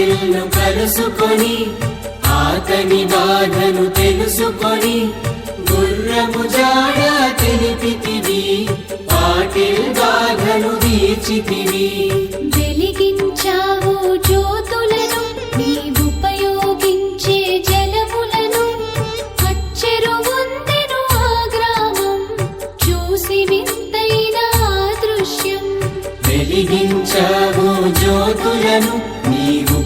పాటిల్ను కలుసుకొని ఆతని బాధను తెలుసుకొని గుర్రము జాడ తెలిపితివి పాటిల్ బాధను తీర్చితివి. వెలిగించావు జ్యోతులను నీవుపయోగించే జలములను ఆ గ్రామం చూసి వింతైన దృశ్యం. వెలిగించావు జ్యోతులను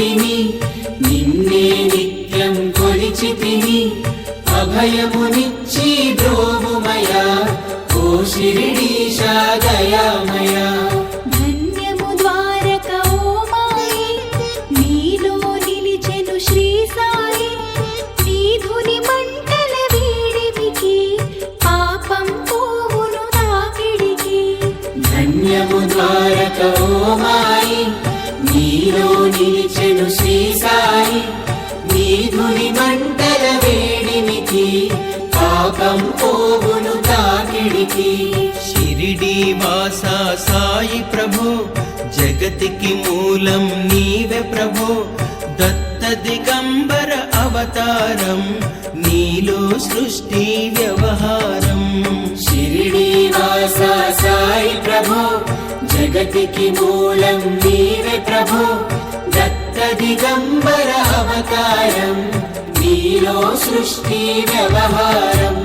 నిలిచితిని నిన్నే నిత్యం కొలిచితిని అభయమునిచ్చి ద్రోవుమయా ఓ శిరిడీశా దయామయా. నిలిచెను శ్రీ సాయి నీ ధుని మంటల వేడినికి పాపం పోవును తాకిడికి షిరిడి వాస సాయి ప్రభు జగతికి మూలం నీవే ప్రభు. దత్త దిగంబర అవతారం నీలో సృష్టి వ్యవహారం. షిరిడి వాస సాయి ప్రభు జగతికి మూలం నీవే ప్రభు. దత్త దిగంబర అవతారం నీలో సృష్టి వ్యవహారం.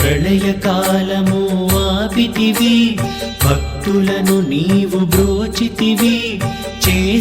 ప్రళయకాలము ఆపితివి భక్తులను నీవు బ్రోచితివి.